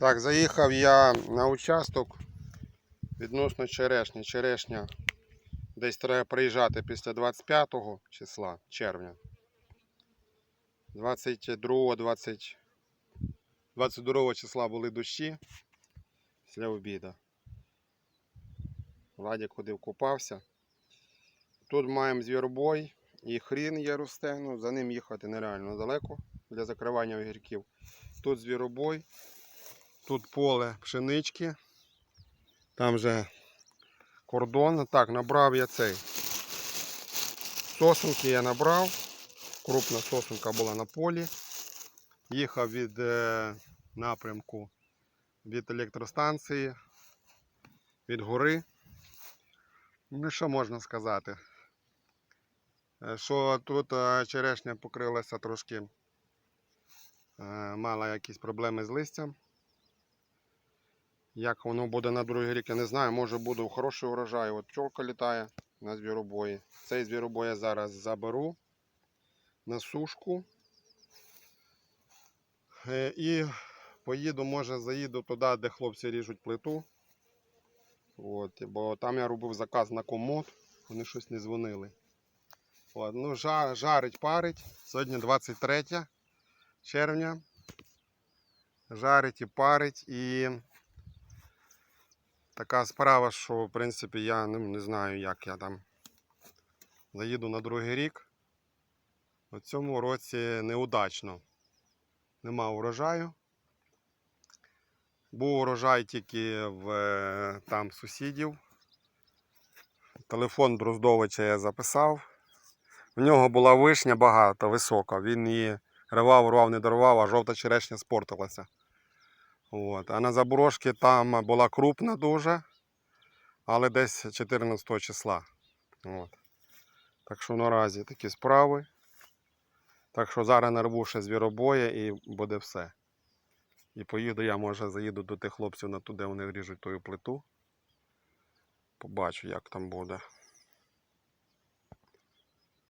Так, заїхав я на участок відносно черешні. Черешня десь треба приїжджати після 25 числа червня. 22 20 22 числа були дощі після обіду. Владик ходив купався. Тут маємо звіробой і хрін є росте, за ним їхати нереально далеко для закривання огірків. Тут звіробой, тут поле пшенички, там же кордон. Так, набрав я цей. Сосунки я набрав. Крупна сосунка була на полі. Їхав від е, напрямку від електростанції, від гори. Ну, що можна сказати? Е, Що тут е, черешня покрилася трошки, е, мала якісь проблеми з листям. Як воно буде на другий рік, я не знаю. Може буде хороший урожай. От пчолка літає на звіробої. Цей звіробой я зараз заберу на сушку. Е, І поїду, може, заїду туди, де хлопці ріжуть плиту. От, бо там я робив заказ на комод, вони щось не дзвонили. От, ну, жа, жарить, парить. Сьогодні 23 червня. Жарить і парить. І така справа, що в принципі я ну, не знаю, як я там заїду на другий рік. У цьому році неудачно. Нема урожаю. Був урожай тільки в е, там сусідів. Телефон Дроздовича я записав. В нього була вишня багато, висока. Він її рвав, рвав, не дорвав, а жовта черешня спортилася. От. А на заброшки там була крупна дуже, але десь 14 числа. От. Так що наразі такі справи. Так що зараз нарву ще звіробоє і буде все. І поїду я, може, заїду до тих хлопців на туди, вони ріжуть тою плиту. Побачу, як там буде.